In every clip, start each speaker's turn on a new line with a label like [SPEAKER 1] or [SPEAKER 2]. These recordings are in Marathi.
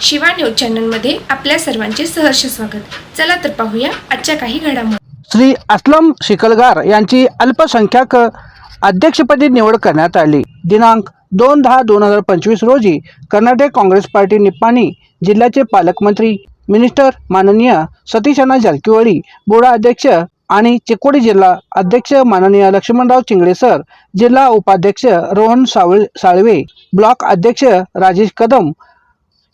[SPEAKER 1] शिवा न्यूज चॅनलमध्ये आपल्या सर्वांचे सहर्ष स्वागत. चला तर पाहूया आजच्या काही घडामोडी.
[SPEAKER 2] श्री असलम शिकलगार यांची अल्पसंख्याक अध्यक्षपदी निवड करण्यात आली. दिनांक दोन दहा दोन हजार पंचवीस रोजी कर्नाटक काँग्रेस पार्टी निप्पाणी जिल्ह्याचे पालकमंत्री मिनिस्टर माननीय सतीशना जारकिहोळी बोडा अध्यक्ष आणि चिकोडी जिल्हा अध्यक्ष माननीय लक्ष्मणराव चिंगळे सर जिल्हा उपाध्यक्ष रोहन सावळ साळवे ब्लॉक अध्यक्ष राजेश कदम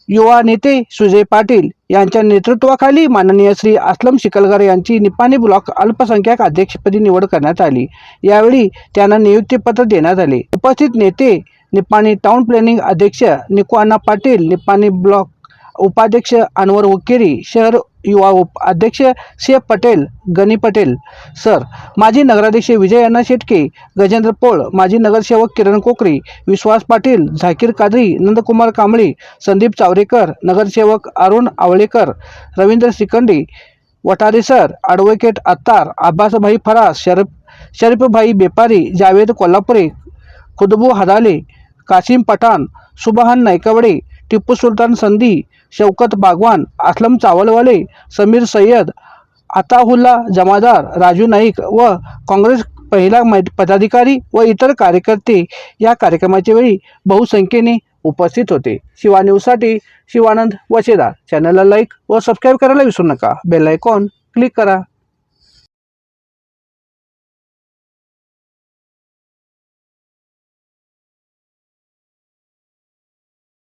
[SPEAKER 2] युवा नेते सुजय पाटील यांच्या नेतृत्वाखाली माननीय श्री असलम शिकलगार यांची निपाणी ब्लॉक अल्पसंख्याक अध्यक्षपदी निवड करण्यात आली. यावेळी त्यांना नियुक्तीपत्र देण्यात आले. उपस्थित नेते निपाणी टाउन प्लॅनिंग अध्यक्ष निकोआना पाटील निपाणी ब्लॉक उपाध्यक्ष अनवर वकिरी शहर युवा उप अध्यक्ष शेफ पटेल गनी पटेल. सर माजी नगराध्यक्ष विजय अण्णा शेटके गजेंद्र पोळ माजी नगरसेवक किरण कोकरी विश्वास पाटील झाकीर कादरी नंदकुमार कांबळे संदीप चावरेकर नगरसेवक अरुण आवळेकर रवींद्र श्रीकंडी वटारे सर ॲडव्होकेट अत्तार आब्बासभाई फरास शरफ शरीफभाई बेपारी जावेद कोल्हापुरे खुदबू हदाले कासिम पठाण सुबहान नायकवडे टिप्पू सुलतान संधी शौकत बागवान असलम चावलवाले समीर सय्यद अताहुल्ला जमादार राजू नाईक व काँग्रेस पहिला मै पदाधिकारी व इतर कार्यकर्ते या कार्यक्रमाच्या वेळी बहुसंख्येने उपस्थित होते. शिवा न्यूजसाठी शिवानंद वचेदार. चॅनलला लाईक व सबस्क्राईब करायला विसरू नका. बेल आयकॉन क्लिक करा.